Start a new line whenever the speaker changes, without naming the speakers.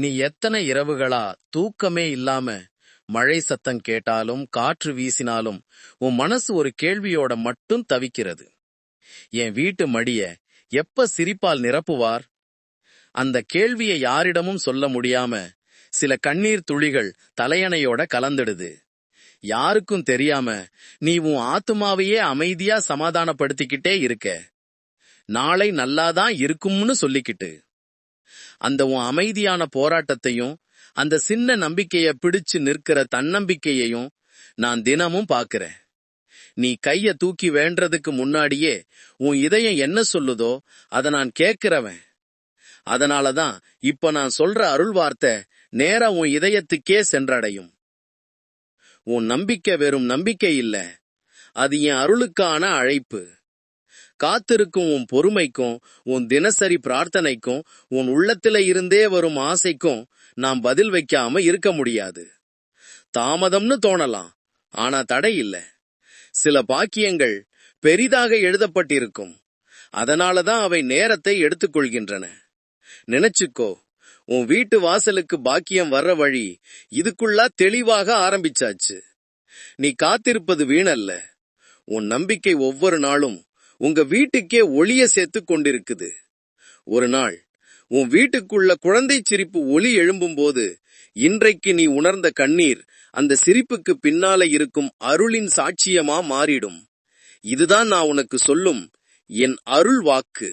நீ எத்தனை இரவுகளா தூக்கமே இல்லாம மழை சத்தம் கேட்டாலும் காற்று வீசினாலும் உன் மனசு ஒரு கேள்வியோட மட்டும் தவிக்கிறது. என் வீட்டு மடிய எப்ப சிரிப்பால் நிரப்புவார்? அந்த கேள்வியை யாரிடமும் சொல்ல முடியாம சில கண்ணீர் துளிகள் தலையணையோட கலந்துடுது. யாருக்கும் தெரியாம நீ உன் ஆத்துமாவையே அமைதியா சமாதானப்படுத்திக்கிட்டே இருக்க. நாளை நல்லாதான் இருக்கும்னு சொல்லிக்கிட்டு. அந்த உன் அமைதியான போராட்டத்தையும் அந்த சின்ன நம்பிக்கைய பிடிச்சு நிற்கிற தன்னம்பிக்கையையும் நான் தினமும் பார்க்கிறேன். நீ கைய தூக்கி வேண்டதுக்கு முன்னாடியே உன் இதயம் என்ன சொல்லுதோ அத நான் கேட்கிறவன். அதனாலதான் இப்ப நான் சொல்ற அருள் வார்த்தை நேரா உன் இதயத்துக்கே சென்றடையும். உன் நம்பிக்கை வெறும் நம்பிக்கை இல்ல அது என் அருளுக்கான அழைப்பு. காத்திருக்கும் உன் பொறுமைக்கும் உன் தினசரி பிரார்த்தனைக்கும் உன் உள்ளத்தில இருந்தே வரும் ஆசைக்கும் நாம் பதில் வைக்காம இருக்க முடியாது. தாமதம்னு தோணலாம் ஆனா தடை இல்ல. சில பாக்கியங்கள் பெரிதாக எழுதப்பட்டிருக்கும். அதனாலதான் அவை நேரத்தை எடுத்துக்கொள்கின்றன நினைச்சுக்கோ உன் வீட்டு வாசலுக்கு பாக்கியம் வர்ற வழி இதுக்குள்ளா தெளிவாக ஆரம்பிச்சாச்சு. நீ காத்திருப்பது வீணல்ல. உன் நம்பிக்கை ஒவ்வொரு நாளும் உங்க வீட்டுக்கே ஒளிய சேர்த்து கொண்டிருக்குது. ஒரு நாள் உன் வீட்டுக்குள்ள குழந்தை சிரிப்பு ஒளி எழும்பும்போது இன்றைக்கு நீ உணர்ந்த கண்ணீர் அந்த சிரிப்புக்கு பின்னால இருக்கும் அருளின் சாட்சியமா மாறிடும். இதுதான் நான் உனக்கு சொல்லும் என் அருள் வாக்கு